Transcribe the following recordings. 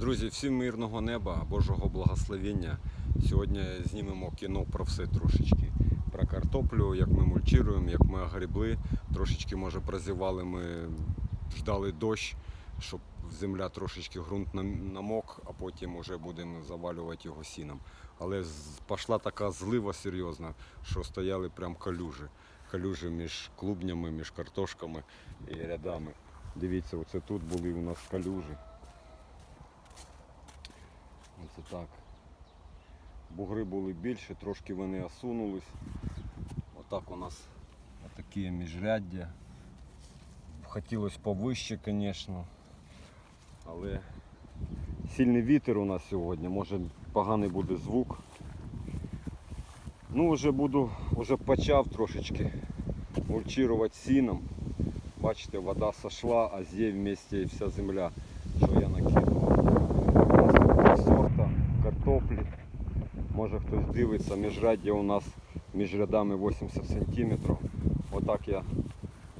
Друзі, всім мирного неба, Божого благословення. Сьогодні знімемо кіно про все трошечки. Про картоплю, як ми мульчуємо, як ми огрібли. Трошечки, може, прозівали, ми ждали дощ, щоб земля трошечки ґрунт намок, а потім вже будемо завалювати його сіном. Але пішла така злива серйозна, що стояли прям калюжі. Калюжі між клубнями, між картошками і рядами. Дивіться, оце тут були у нас калюжі. Оце так. Бугри були більше, трошки вони осунулись. Отак у нас такі міжряддя. Хотілося повище, звісно. Але сильний вітер у нас сьогодні, може поганий буде звук. Ну, вже буду, вже почав трошечки мульчувати сіном. Бачите, вода сошла, а з'їв вместе і вся земля, що я накидував сорта картоплі. Хтось дивиться, міжряддя у нас між рядами 80 см. Отак я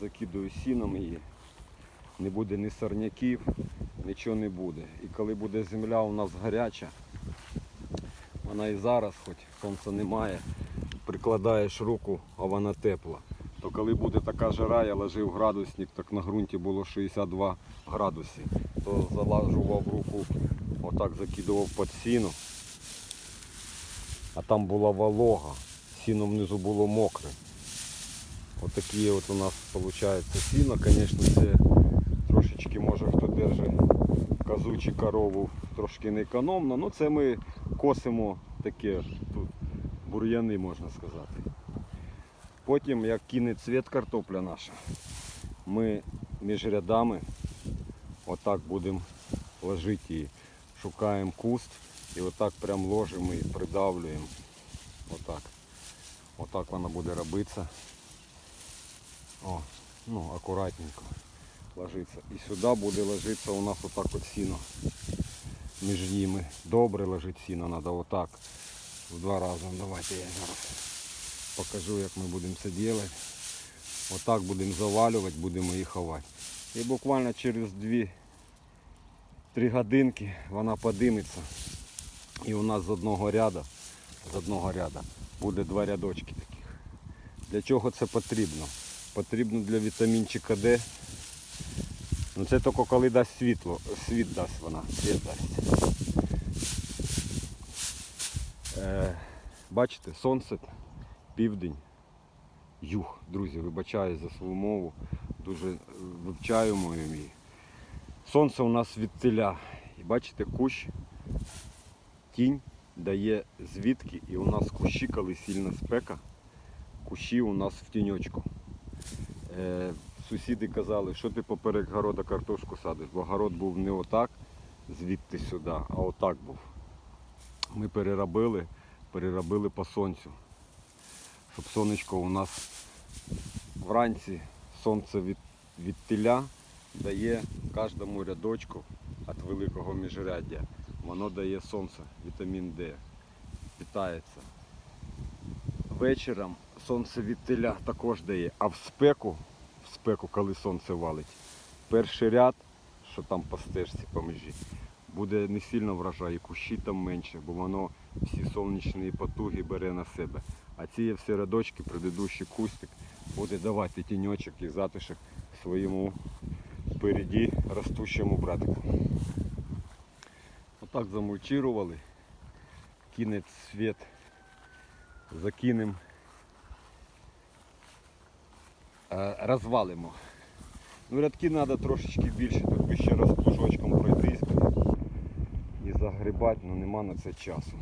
закидую сіном її. Не буде ні сорняків, нічого не буде. І коли буде земля у нас гаряча, вона і зараз, хоч сонця немає, прикладаєш руку, а вона тепла. То коли буде така жара, я ложив градусник, так на ґрунті було 62 градуси, то залажував руку, отак закидував під сіно, а там була волога, сіно внизу було мокре. Отакі от у нас виходить сіно, звісно, це трошечки може хто держить козу чи корову трошки не економно, ну це ми косимо таке тут бур'яни, можна сказати. Потім, як кине цвіт картопля наша, ми між рядами отак будемо ложити її. Шукаємо куст і отак прям ложимо і придавлюємо. Отак. Отак вона буде робитися. О, ну, акуратненько ложиться. І сюди буде ложитися у нас отак от сіно між ними. Добре лежить сіно, треба отак. В два рази. Давайте я зараз покажу, як ми будемо це робити. Отак будемо завалювати, будемо її ховати. І буквально через 2-3 годинки вона подиметься. І у нас з одного ряду, з одного ряду буде два рядочки таких. Для чого це потрібно? Потрібно для вітамінчика Д. Ну це тільки коли дасть світло, світ дасть вона, світ дасть. Е, бачите, сонце, південь, юг. Друзі, вибачаю за свою мову. Дуже вивчаю мою її. Сонце у нас від теля. І бачите, кущ, тінь дає звідки. І у нас кущі, коли сильна спека, кущі у нас в тіньочку. Е, сусіди казали, що ти поперек города картошку садиш, бо город був не отак, звідти сюди, а отак був. Ми переробили, переробили по сонцю. Щоб сонечко у нас вранці сонце від, від теля дає кожному рядочку від великого міжряддя. Воно дає сонце, вітамін Д, питається. Вечором сонце від теля також дає, а в спеку, в спеку, коли сонце валить, перший ряд, що там по стежці по межі, буде не сильно врожай, і кущі там менше, бо воно всі сонячні потуги бере на себе. А ці всі рядочки, предыдущий кустик, буде давати тіньочок і затишок своєму впереді ростущому братику. Отак замульчирували, кинець світ, закинемо, е, розвалимо. Ну, рядки треба трошечки більше, тут би ще раз плужочком пройтись. І загрібати, але нема на це часу.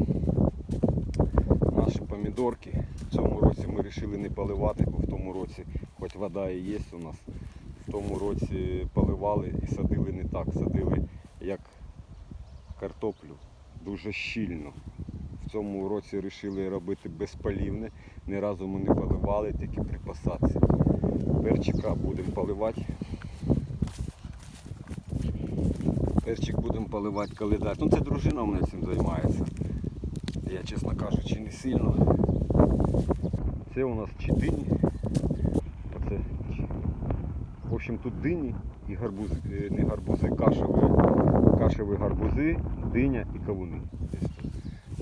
Наші помідорки. В цьому році ми вирішили не поливати, бо в тому році, хоч вода і є у нас, в тому році поливали і садили не так, садили картоплю, дуже щільно. В цьому році вирішили робити безполівне. Ні разу ми не поливали, тільки при посадці. Перчика будемо поливати. Перчик будемо поливати, коли дасть. Ну це дружина у мене цим займається. Я, чесно кажучи, не сильно. Це у нас чи дині. Оце. В общем, тут дині і гарбузи, е, не гарбузи, кашеві, кашеві гарбузи, диня і кавуни.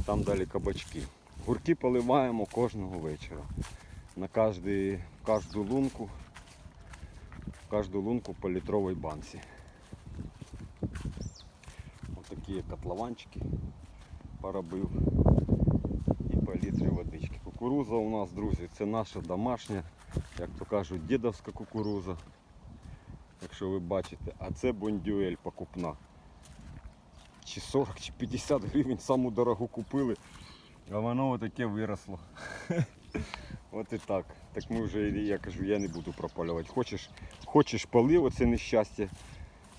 Там далі кабачки. Гурки поливаємо кожного вечора. На кожний, кожну лунку, кожну лунку по літровій банці. Ось такі котлованчики поробив і по літрі водички. Кукуруза у нас, друзі, це наша домашня, як то кажуть, дідовська кукуруза. Якщо ви бачите, а це бондюель покупна. Чи 40, чи 50 гривень саму дорогу купили, а воно отаке виросло. От і так. Так ми вже, я кажу, я не буду пропалювати. Хочеш, хочеш пали, оце нещастя,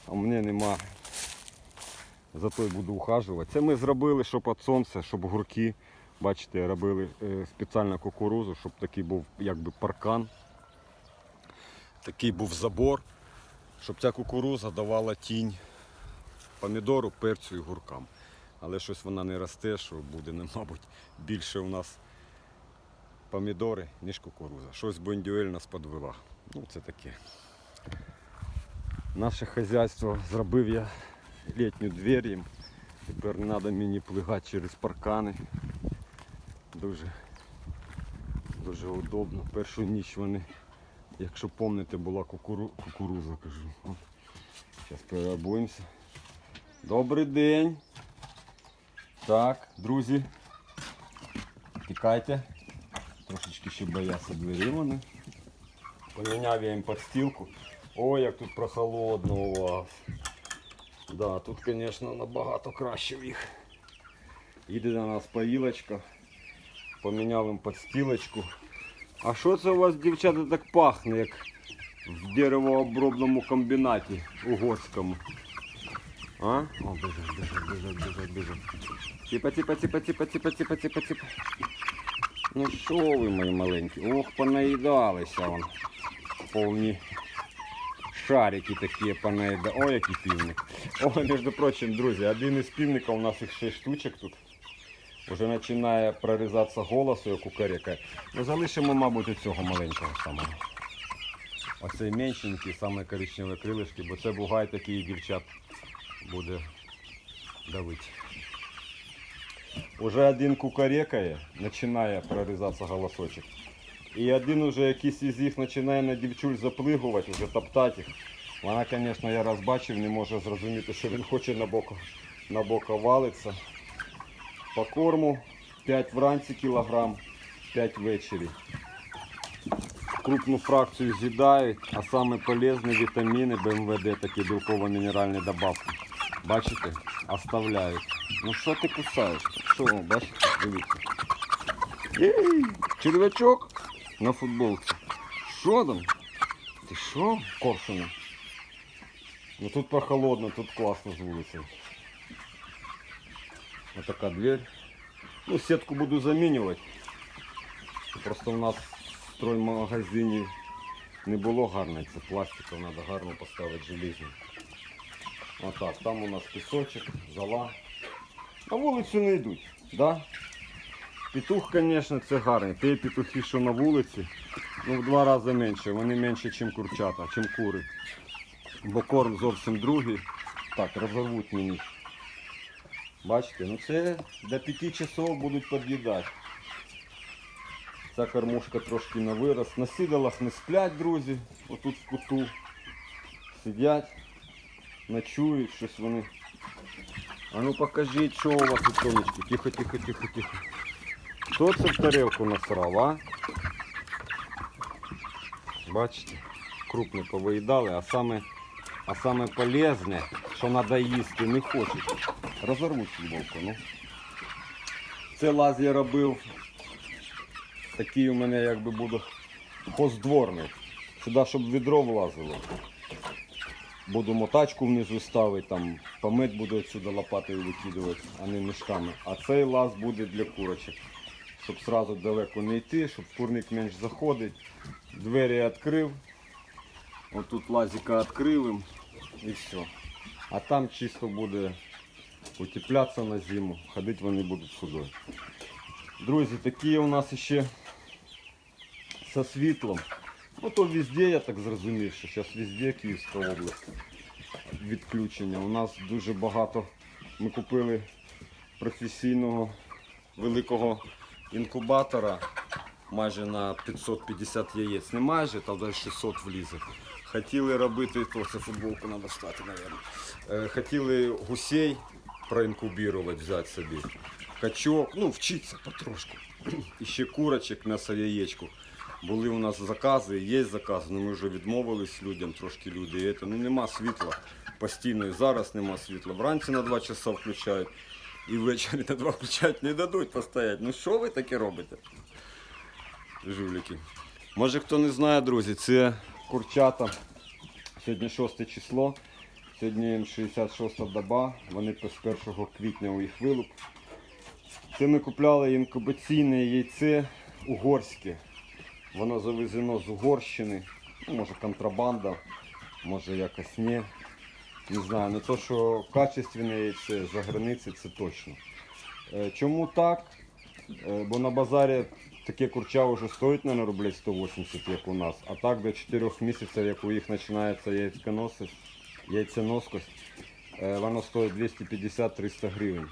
а мене нема. Зато й буду ухажувати. Це ми зробили, щоб від сонця, щоб гурки, бачите, робили е, спеціально кукурузу, щоб такий був якби паркан. Такий був забор, щоб ця кукуруза давала тінь помідору, перцю і гуркам. Але щось вона не росте, що буде, мабуть, більше у нас помідори, ніж кукуруза. Щось бондюель нас подвела. Ну, це таке. Наше хазяйство зробив я літню двір їм. Тепер не треба мені плигати через паркани. Дуже, дуже удобно. Першу ніч вони, якщо пам'ятаєте, була кукуру... кукуруза, кажу. Зараз переобуємося. Добрий день. Так, друзі. Тікайте. Трошечки ще бояться двері вони. Поміняв я їм подстілку. Ой, як тут прохолодно у вас. Да, тут, звісно, набагато краще в їх. Їде до нас поїлочка. Поміняв їм подстілочку. А що це у вас, дівчата, так пахне, як в деревообробному комбінаті угорському? А? О, біжать, біжать, біжать, біжать, біжать. Типа, типа, типа, типа, типа, типа, типа, типа. Ну що ви, мої маленькі? Ох, понаїдалися вон. Повні шарики такі понаїдали. Ой, який півник. О, між прочим, друзі, один із півників, у нас їх 6 штучок тут. Уже починає прорізатися голос, як кукарекає. Ну залишимо, мабуть, у цього маленького самого. Оцей меншенький, саме коричневі крилишки, бо це бугай такий дівчат буде давити. Уже один кукарекає, починає прорізатися голосочок. І один уже якийсь із їх починає на дівчуль заплигувати, вже топтати їх. Вона, звісно, я раз бачив, не може зрозуміти, що він хоче на бок, на бока валиться. По корму 5 вранці кілограм, 5 ввечері. Крупну фракцію з'їдають, а саме полезні вітаміни БМВД, такі білково-мінеральні добавки. Бачите? Оставляють. Ну що ти кусаєш? Що, бачите? Дивіться. Ей, червячок на футболці. Що там? Ти що, коршуна? Ну тут прохолодно, тут класно з вулиці. Ось така дверь. Ну, сетку буду замінювати. Просто в нас в строймагазині не було гарної, це пластиком, треба гарно поставити железну. Отак, там у нас пісочок, зола. На вулицю не йдуть, да? Петух, звісно, це гарний. Ті петухи, що на вулиці, ну в два рази менше. Вони менше, ніж курчата, ніж кури. Бо корм зовсім другий. Так, розорвуть мені. Бачите, ну це до 5 часов будуть під'їдати. Ця кормушка трошки на вирос. На сідалах не сплять, друзі. Отут в куту. Сидять, ночують, щось вони. А ну покажіть, що у вас у сонечки. Тихо, тихо, тихо, тихо. Хто це в тарелку насрав, а? Бачите, крупно повиїдали, а саме, а саме полезне, що треба їсти, не хочуть. Розорвуть футболку, ну. Це лаз я робив. Такий у мене якби буде хоздворний. Сюди, щоб відро влазило. Буду мотачку внизу ставити, там помет буду отсюди лопатою викидувати, а не мішками. А цей лаз буде для курочок. Щоб сразу далеко не йти, щоб курник менш заходить. Двері відкрив. Отут лазика відкрив і все. А там чисто буде утеплятися на зиму, ходити вони будуть сюди. Друзі, такі у нас ще со світлом. Ну то везде, я так зрозумів, що зараз везде Київська область відключення. У нас дуже багато. Ми купили професійного великого інкубатора майже на 550 яєць. Не майже, там десь 600 влізе. Хотіли робити, то це футболку треба стати, мабуть. Хотіли гусей проінкубірувати, взяти собі. Качок, ну вчитися потрошку. І ще курочок на яєчку. Були у нас закази, є закази, але ми вже відмовились людям, трошки люди. Ну нема світла постійно. І зараз нема світла. Вранці на 2 часа включають, і ввечері на 2 включають, не дадуть постояти. Ну що ви таке робите? Жуліки. Може хто не знає, друзі, це курчата. Сьогодні 6 число. Сьогодні їм 66 доба. Вони з 1 квітня у їх вилуп. Це ми купляли інкубаційне яйце угорське. Воно завезено з Угорщини. Ну, може контрабанда, може якось не. Не знаю, але то, що качественне яйце за границею, це точно. Е, Чому так? Е, Бо на базарі таке курча вже стоїть, мабуть, рублей 180, як у нас. А так до 4 місяців, як у їх починається яйценосість, яйценоскость, е, воно стоїть 250-300 гривень.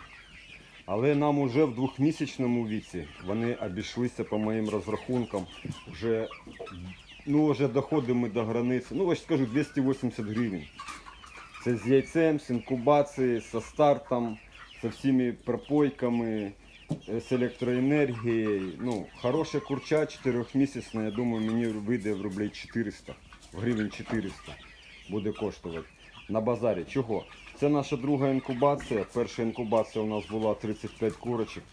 Але нам уже в двохмісячному віці вони обійшлися по моїм розрахункам. Вже, ну, вже доходимо до границі. Ну, ось скажу 280 гривень. Це з яйцем, з інкубацією, з стартом, з всіми пропойками, е, з електроенергією. Ну, хороша курча 4-місячна, я думаю, мені вийде в рублей 400, в гривень 400 буде коштувати на базарі. Чого? Це наша друга інкубація. Перша інкубація у нас була 35 курочок,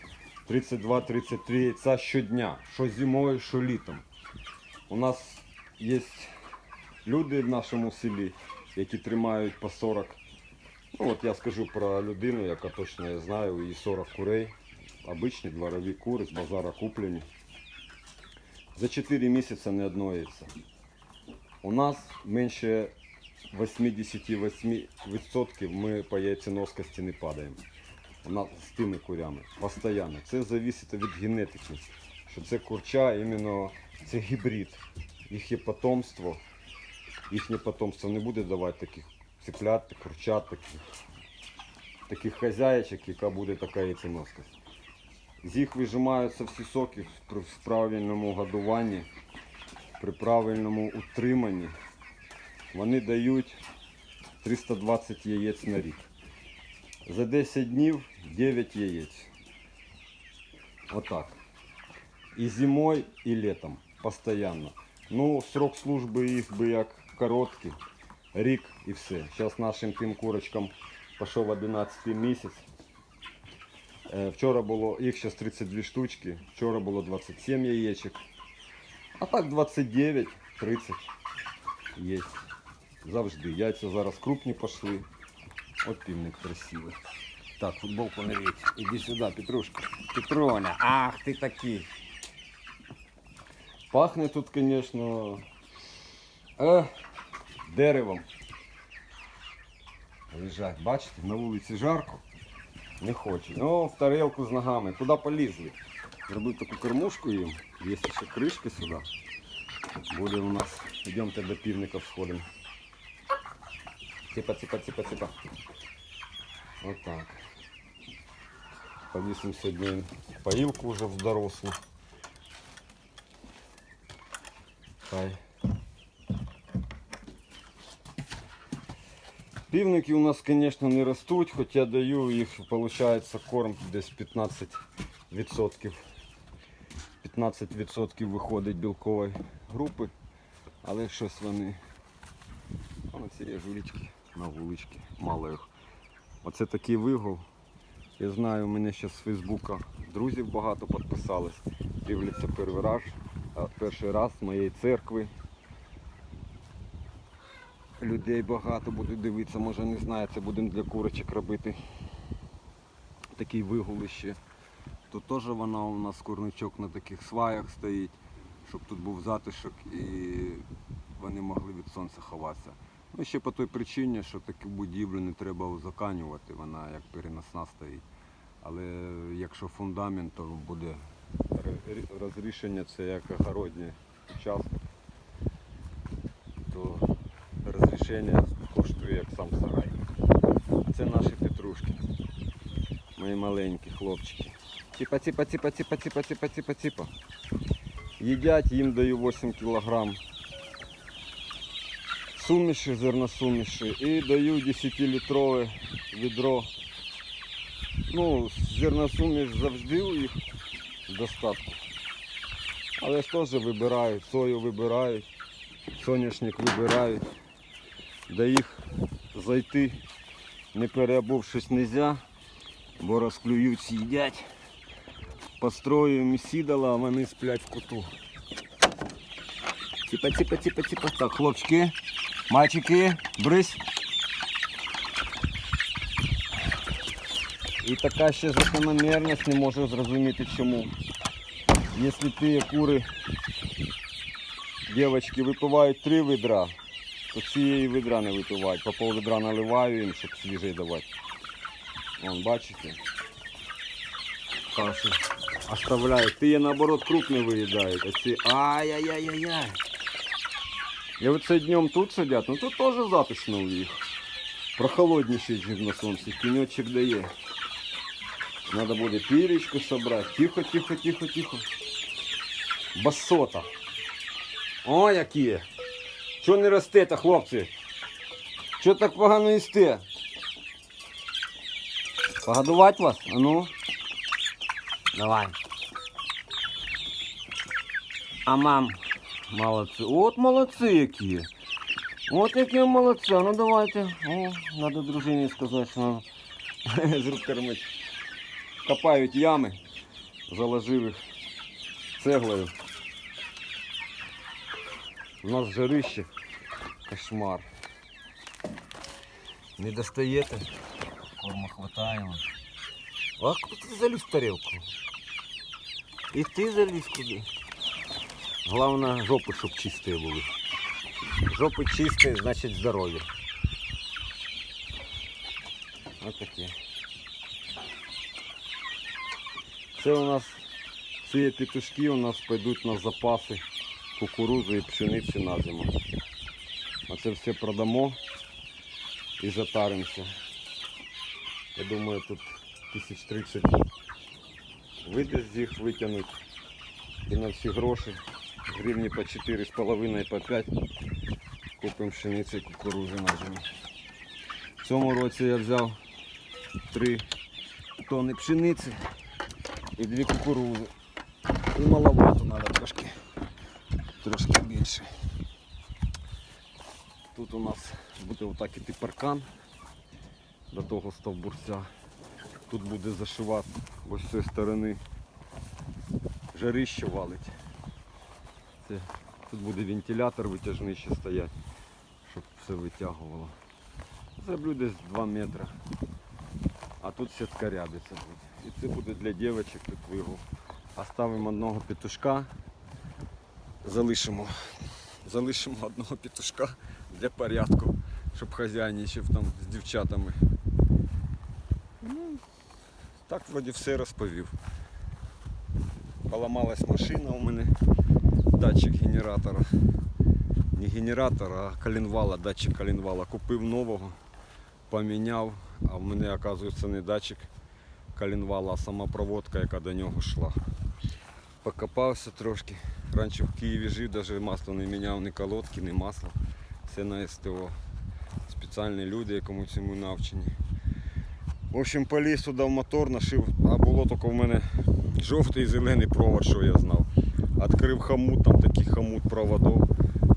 32-33 яйця щодня, що зимою, що літом. У нас є люди в нашому селі, які тримають по 40. Ну от я скажу про людину, яка точно я знаю, її 40 курей. Обичні дворові кури з базара куплені. За 4 місяці не одно яйце. У нас менше 88% ми по яйценоскості не падаємо. З тими курями. Постоянно. Це залежить від генетики. Що це курча, іменно це гібрид. Їхнє потомство. Їхнє потомство не буде давати таких цыплят, курчат, таких, таких хазяєчок, яка буде така яйценоскость. З їх вижимаються всі соки при правильному годуванні, при правильному утриманні. Вони дають 320 яєць на рік. За 10 днів 9 яєць. Отак. І зимою, і літом. Постоянно. Ну, срок служби їх би як короткий. Рік і все. Зараз нашим тим курочкам пішов 11 місяць. Е, Вчора було, їх зараз 32 штучки, вчора було 27 яєчок. А так 29, 30 є. Завжди. Яйця зараз крупні пішли. От півник красивий. Так, футболку не ріть. Іди сюди, Петрушка. Петроня, ах ти такий. Пахне тут, звісно, е, деревом. Лежать, бачите, на вулиці жарко. Не хоче. Ну, в тарелку з ногами. Куди полізли? Зробив таку кормушку їм. Є ще кришка сюди. Буде у нас. Йдемте до півника сходимо. Ципа, ципа, ципа, ципа. Вот так. Повісимо сьогодні поїлку вже в дорослу. Хай. Півники у нас, звісно, не ростуть, хоча даю їх, виходить, корм десь 15%. 15% виходить білкової групи, але щось вони. Вон ці є жулічки на вулички, мало їх. Оце такий вигул. Я знаю, у мене ще з Фейсбука друзів багато підписались. Дивляться перший раз, перший раз з моєї церкви. Людей багато будуть дивитися, може не знаю, це будемо для курочок робити. Такий вигул ще. Тут теж вона у нас курничок на таких сваях стоїть, щоб тут був затишок і вони могли від сонця ховатися. Ну ще по той причині, що таку будівлю не треба узаканювати, вона як переносна стоїть. Але якщо фундамент, то буде розрішення це як огородній участок. соотношення коштує як сам сарай. Це наші петрушки. Мої маленькі хлопчики. Ціпа, ціпа, ціпа, ціпа, ціпа, ціпа, ціпа. Їдять, їм даю 8 кілограм суміші, зерносуміші і даю 10-літрове відро. Ну, зерносуміш завжди у їх достатку. Але ж теж вибирають, сою вибирають, соняшник вибирають. До їх зайти, не переобувшись нельзя, бо розклюють, з'їдять. Построюємо сідала, а вони сплять в куту. Типа, типа, типа, типа. Так, хлопчики, мальчики, брись. І така ще закономірність не можу зрозуміти чому. Якщо ті кури, дівчатки, випивають три відра, то цієї відра не випивають. По пол відра наливаю їм, щоб свіжий давати. Вон, бачите? Кашу оставляють. Ті наоборот крупні виїдають, а ці ай-яй-яй-яй-яй. І оце днем тут сидять, ну тут теж затишно у їх. Прохолодніше, ніж на сонці, тіньочок дає. Надо буде пірічку собрати. Тихо, тихо, тихо, тихо. Басота. О, які. Чого не ростете, хлопці? Чого так погано їсте? Погодувати вас? А ну. Давай. А мам, молодці. От молодці які. От які молодці. Ну давайте. О, надо дружині сказати, що нам з рук. Копають ями, заложив їх цеглою. У нас жарище. Кошмар. Не достаєте? Корма хватає. А куди ти заліз в тарілку? І ти заліз куди? Головне, жопи, щоб чисті були. Жопи чисті, значить здоров'я. Ось таке. Це у нас ці петушки у нас пойдуть на запаси кукурудзи і пшениці на зиму. А це все продамо і затаримося. Я думаю, тут 1030 вийде з їх витягнуть і на всі гроші. Гривні по 4,5 по 5 купимо пшениці і кукурудзи на зиму. В цьому році я взяв 3 тонни пшениці і дві кукурузи. І маловато треба трошки, трошки більше. Тут у нас буде отак іти паркан до того стовбурця. Тут буде зашивати ось з цієї сторони жарище валить. Це, тут буде вентилятор витяжний ще стоять, щоб все витягувало. Буде десь 2 метри. А тут сітка рябиться буде. І це буде для дівчаток тут вигул. Оставимо одного петушка. Залишимо. Залишимо одного петушка для порядку, щоб хазяйничав там з дівчатами. Ну, так вроді все розповів. Поламалась машина у мене, датчик генератора. Не генератора, а коленвала, датчик коленвала. Купив нового, поміняв, а в мене, оказується, не датчик коленвала, а сама проводка, яка до нього йшла. Покопався трошки. Раніше в Києві жив, навіть масло не міняв, ні колодки, ні масло. Все на СТО. Спеціальні люди, якому цьому навчені. В общем, поліз туди в мотор, нашив, а було тільки в мене жовтий і зелений провод, що я знав. Відкрив хомут, там такий хомут проводов.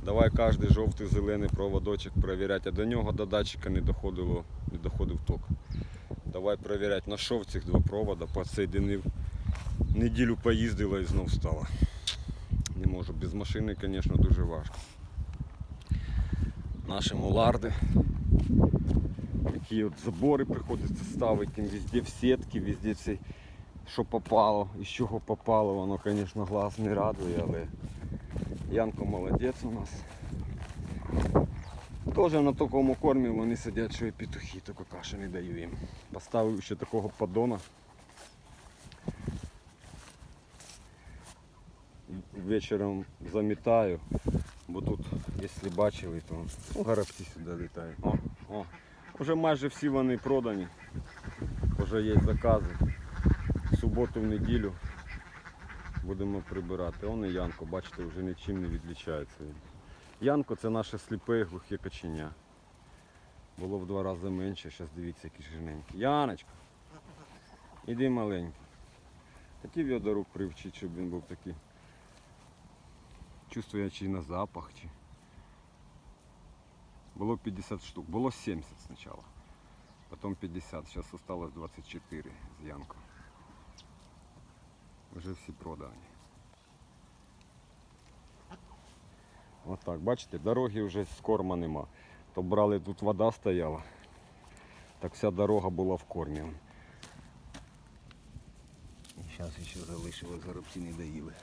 Давай кожен жовтий зелений проводочок перевіряти, а до нього до датчика не доходило, не доходив ток. Давай перевіряти, знайшов цих два провода, підсоєдинив. Неділю поїздила і знов стала. Не можу, без машини, звісно, дуже важко. Наші муларди. Такі от забори приходиться ставити, везде в сітки, везде все, що попало, і з чого попало, воно, звісно, глаз не радує, але Янко молодець у нас. Теж на такому кормі вони сидять, що і петухи, тільки каші не даю їм. Поставив ще такого поддона. Вечором замітаю, бо тут Якщо бачили, то ну, горобці сюди літають. О, о. Уже майже всі вони продані. Вже є закази. В суботу, в неділю будемо прибирати. Он і Янко, бачите, вже нічим не відлічається. Янко це наше сліпе глухе каченя. Було в два рази менше, зараз дивіться, який жирненький. Яночка, іди маленький. Хотів його до рук привчити, щоб він був такий. Чувствуючий на запах. Чи... Було 50 штук. Було 70 спочатку. Потім 50. Зараз осталось 24 з Янком. Вже всі продані. Отак, бачите, дороги вже з корма нема. То брали, тут вода стояла. Так вся дорога була в кормі. Зараз ще залишилось, горобці не доїли.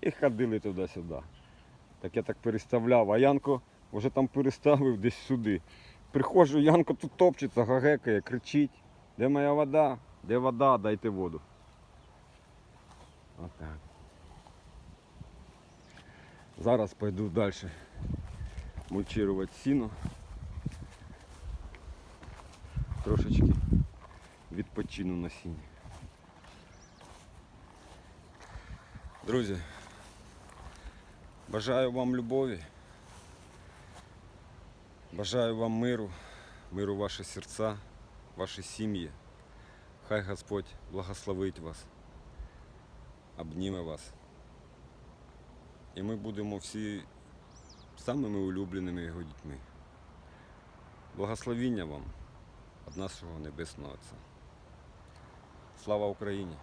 І ходили туди-сюди. Так я так переставляв, а Янко вже там переставив десь сюди. Приходжу, Янко тут топчеться, гагекає, кричить. Де моя вода? Де вода? Дайте воду. Отак. Зараз пойду далі мульчувати сіно. Трошечки відпочину на сіні. Друзі, бажаю вам любові. Бажаю вам миру, миру в ваші серця, ваші сім'ї. Хай Господь благословить вас, Обніме вас. І ми будемо всі самими улюбленими його дітьми. Благословіння вам від нашого Небесного Отця. Слава Україні!